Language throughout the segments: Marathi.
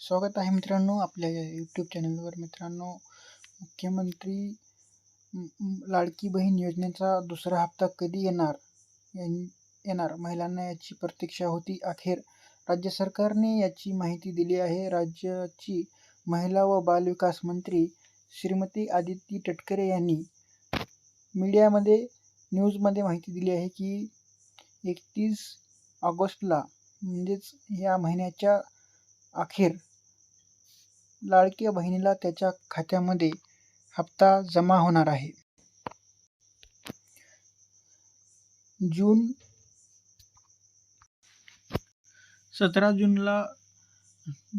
स्वागत आहे मित्रांनो आपल्या या यूट्यूब चॅनलवर मित्रांनो मुख्यमंत्री लाडकी बहीण योजनेचा दुसरा हप्ता कधी येणार? यां- येणार? महिलांना याची प्रतीक्षा होती अखेर. राज्य सरकारने याची माहिती दिली आहे. राज्याची महिला व बालविकास मंत्री श्रीमती आदिती तटकरे यांनी मीडियामध्ये न्यूजमध्ये माहिती दिली आहे की एकतीस ऑगस्टला म्हणजेच या महिन्याच्या अखेर लाडक्या बहिणीला त्याच्या खात्यामध्ये हप्ता जमा होणार आहे. जून सतरा जूनला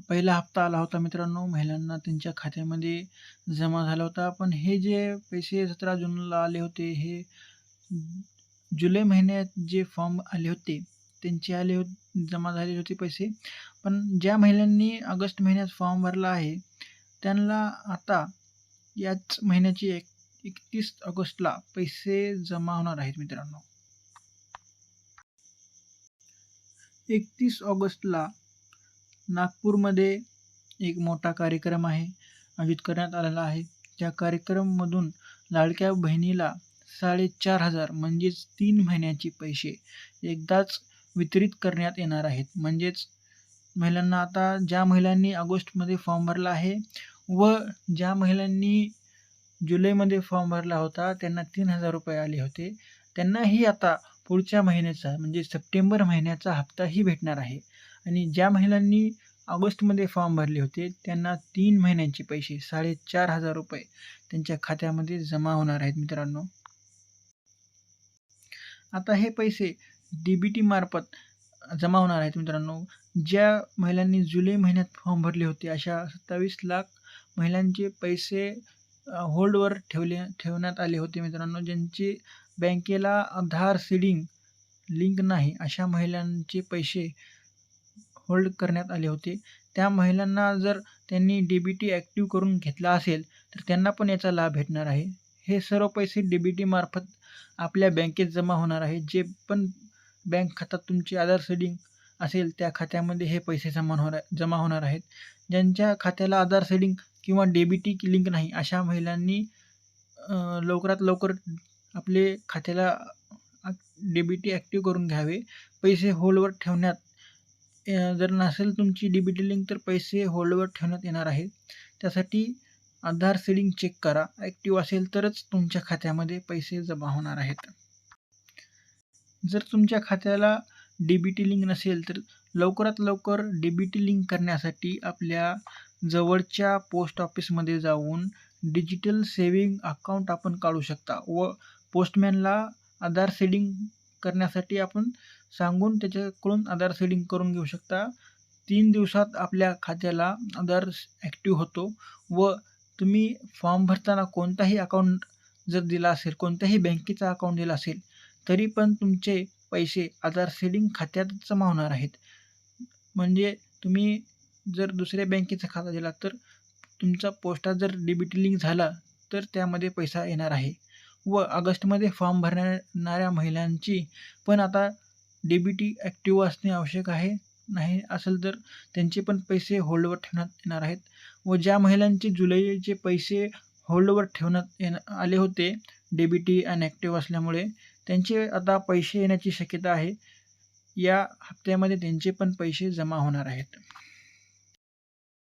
पहिला हप्ता आला होता मित्रांनो. महिलांना त्यांच्या खात्यामध्ये जमा झाला होता. पण हे जे पैसे सतरा जूनला आले होते हे जुलै महिन्यात जे फॉर्म आले होते त्यांची आले होते जमा झालेले होते पैसे. पण ज्या महिलांनी ऑगस्ट महिन्यात फॉर्म भरला आहे त्यांना आता याच महिन्याची एक एकतीस ऑगस्टला पैसे जमा होणार आहेत मित्रांनो. एकतीस ऑगस्टला नागपूरमध्ये एक मोठा कार्यक्रम आहे आयोजित करण्यात आलेला आहे. त्या कार्यक्रममधून लाडक्या बहिणीला साडेचार हजार म्हणजेच तीन महिन्याचे पैसे एकदाच वितरित करण्यात येणार आहेत. म्हणजेच महिलांना आता ज्या महिलांनी ऑगस्टमध्ये फॉर्म भरला आहे व ज्या महिलांनी जुलैमध्ये फॉर्म भरला होता त्यांना तीन हजार रुपये आले होते. त्यांनाही आता पुढच्या महिन्याचा म्हणजे सप्टेंबर महिन्याचा हप्ताही भेटणार आहे. आणि ज्या महिलांनी ऑगस्टमध्ये फॉर्म भरले होते त्यांना तीन महिन्यांचे पैसे साडेचार हजार रुपये त्यांच्या खात्यामध्ये जमा होणार आहेत मित्रांनो. आता हे पैसे डी बी टीमार्फत जमा होणार आहेत मित्रांनो. ज्या महिलांनी जुलै महिन्यात फॉर्म भरले होते अशा सत्तावीस लाख महिलांचे पैसे होल्डवर ठेवले ठेवण्यात आले होते मित्रांनो. ज्यांचे बँकेला आधार सीडिंग लिंक नाही अशा महिलांचे पैसे होल्ड करण्यात आले होते. त्या महिलांना जर त्यांनी डी बी टी ॲक्टिव्ह करून घेतला असेल तर त्यांना पण याचा लाभ भेटणार आहे. हे सर्व पैसे डी बी टीमार्फत आपल्या बँकेत जमा होणार आहे जे पण बँक खात्यात तुमची आधार सेडिंग असेल त्या खात्यामध्ये हे पैसे जमा होणार जमा होणार आहेत. ज्यांच्या खात्याला आधार सेडिंग किंवा डेबिटी लिंक नाही अशा महिलांनी लवकरात लवकर आपले खात्याला डेबिटी ॲक्टिव्ह करून घ्यावे. पैसे होल्डवर ठेवण्यात जर नसेल तुमची डेबिटी लिंक तर पैसे होल्डवर ठेवण्यात येणार आहे. त्यासाठी आधार सेडिंग चेक करा. ॲक्टिव्ह असेल तरच तुमच्या खात्यामध्ये पैसे जमा होणार आहेत. जर तुमच्या खात्याला डी बी टी लिंक नसेल तर लवकरात लवकर डी बी टी लिंक करण्यासाठी आपल्या जवळच्या पोस्ट ऑफिसमध्ये जाऊन डिजिटल सेविंग अकाउंट आपण काढू शकता व पोस्टमॅनला आधार सेडिंग करण्यासाठी आपण सांगून त्याच्याकडून आधार सेडिंग करून घेऊ शकता. तीन दिवसात आपल्या खात्याला आधार ॲक्टिव्ह होतो व तुम्ही फॉर्म भरताना कोणताही अकाउंट जर दिला असेल कोणत्याही बँकेचा अकाउंट दिला असेल तरी पण तुमचे पैसे आधार सेडिंग खात्यात जमा होणार आहेत. म्हणजे तुम्ही जर दुसऱ्या बँकेचा खाता दिला तर तुमचा पोस्टात जर डेबिट लिंक झाला तर त्यामध्ये पैसा येणार आहे. व ऑगस्टमध्ये फॉर्म भरणाऱ्या महिलांची पण आता डेबिटी ॲक्टिव्ह असणे आवश्यक आहे नाही असेल तर त्यांचे पण पैसे होल्डवर ठेवण्यात येणार आहेत. व ज्या महिलांचे जुलैचे पैसे होल्डवर ठेवण्यात येण आले होते डेबिटी अनॲक्टिव्ह असल्यामुळे त्यांचे आता पैसे येण्याची शक्यता आहे. या हप्त्यामध्ये त्यांचे पण पैसे जमा होणार आहेत.